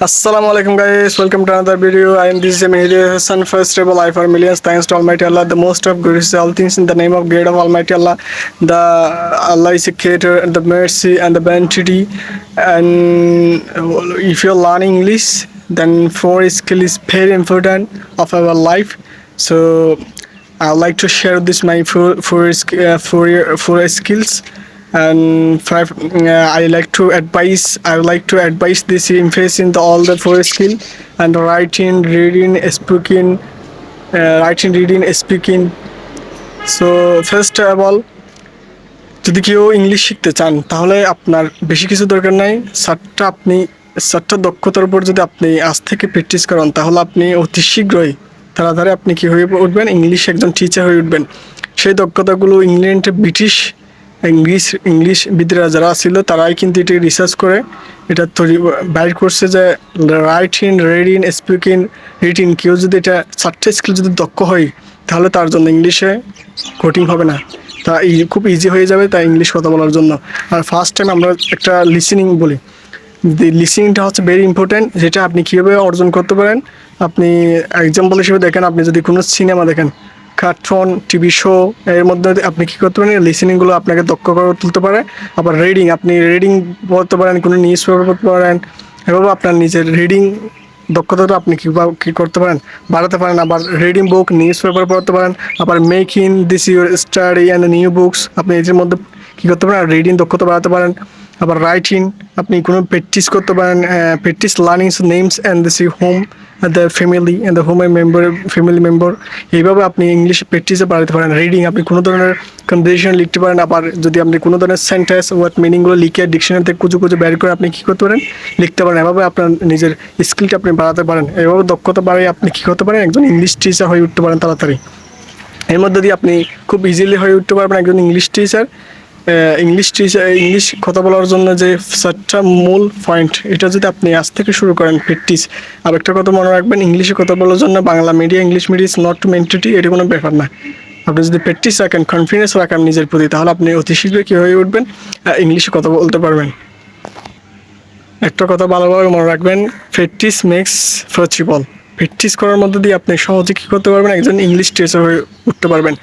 Assalamu alaikum guys, welcome to another video. I am this is Mehdi Hassan. First of all, I for millions thanks to Almighty Allah. The most of good is all things in the name of great of Almighty Allah. The Allah is a creator the mercy and the bounty. And if you're learning English, then four skill is very important of our life. So I would like to share this my four four uh, four four skills and five uh, i like to advise i would like to advise this emphasis in the, all the four skill and writing reading speaking uh, writing reading speaking so first of all যদি কেউ English শিখতে চান তাহলে আপনার বেশি কিছু দরকার নাই সাতটা আপনি সাতটা দক্ষতার উপর যদি আপনি আজ থেকে প্র্যাকটিস করেন তাহলে আপনি অতি শীঘ্রই তাড়াতাড়ি আপনি কি হয়ে উঠবেন ইংলিশ একজন টিচার হয়ে উঠবেন সেই দক্ষতাগুলো ইংল্যান্ডে ব্রিটিশ ইংলিশ ইংলিশ বিদ্যারা যারা ছিল, তারাই কিন্তু এটি রিসার্চ করে। এটা তৈরি বাইর করছে যে রাইটিং রিডিং স্পিকিং রিটিং কেউ যদি এটা চারটে স্কিল যদি দক্ষ হয়, তাহলে তার জন্য ইংলিশে কঠিন হবে না। তা খুব ইজি হয়ে যাবে তাই ইংলিশ কথা বলার জন্য। আর ফার্স্ট টাইম আমরা একটা লিসেনিং বলি। লিসিংটা হচ্ছে ভেরি ইম্পর্ট্যান্ট যেটা আপনি কীভাবে অর্জন করতে পারেন। আপনি এক্সাম্পল হিসেবে দেখেন, আপনি যদি কোনো সিনেমা দেখেন কার্টুন, টিভি শো, এর মধ্যে আপনি কী করতে পারেন? লিসেনিংগুলো আপনাকে দক্ষ করে তুলতে পারে। আবার রিডিং, আপনি রিডিং পড়তে পারেন, কোনো নিউজ পেপার পড়তে পারেন। এভাবে আপনার নিজের রিডিং দক্ষতাটা আপনি কীভাবে কী করতে পারেন? বাড়াতে পারেন, আবার রিডিং বুক, নিউজ পেপার পড়তে পারেন, আবার make in this your study and new books, আপনি এটির মধ্যে কী করতে পারেন? আর রিডিং দক্ষতা বাড়াতে পারেন। আবার রাইটিং আপনি কোনো প্র্যাকটিস করতে পারেন practice learning names and the see home the family and the home member family member এইভাবে আপনি ইংলিশে প্র্যাকটিসে বাড়াতে পারেন। রিডিং আপনি কোনো ধরনের কনভারসেশন লিখতে পারেন, আবার যদি আপনি কোনো ধরনের সেন্টেন্স ওয়ার্ড মিনিংগুলো লিখে ডিকশনারিতে কুচু কুচু বের করে আপনি কী করতে পারেন? লিখতে পারেন। এভাবে আপনার নিজের স্কিলটা আপনি বাড়াতে পারেন। এভাবে দক্ষতা বাড়িয়ে আপনি কী করতে পারেন? একজন ইংলিশ টিচার হয়ে উঠতে পারেন তাড়াতাড়ি। এর মধ্যে দিয়ে আপনি খুব ইজিলি হয়ে উঠতে পারবেন একজন English teacher English teacher English কথা বলার জন্য যে চারটা মূল পয়েন্ট এটা যদি আপনি আজ থেকে শুরু করেন প্র্যাকটিস আর একটা কথা মনে রাখবেন ইংলিশে কথা বলার জন্য Bangla media English media is not mentality এটা কোনো ব্যাপার না। আপনি যদি প্র্যাকটিস রাখেন কনফিডেন্স রাখেন নিজের প্রতি, তাহলে আপনি অতি শীঘ্রই কী হয়ে উঠবেন? ইংলিশে কথা বলতে পারবেন। একটা কথা ভালোভাবে মনে রাখবেন প্র্যাকটিস মেক্স ফচিবল প্র্যাকটিস করার মধ্যে দিয়ে আপনি সহজে কী করতে পারবেন? একজন ইংলিশ টিচার হয়ে উঠতে পারবেন।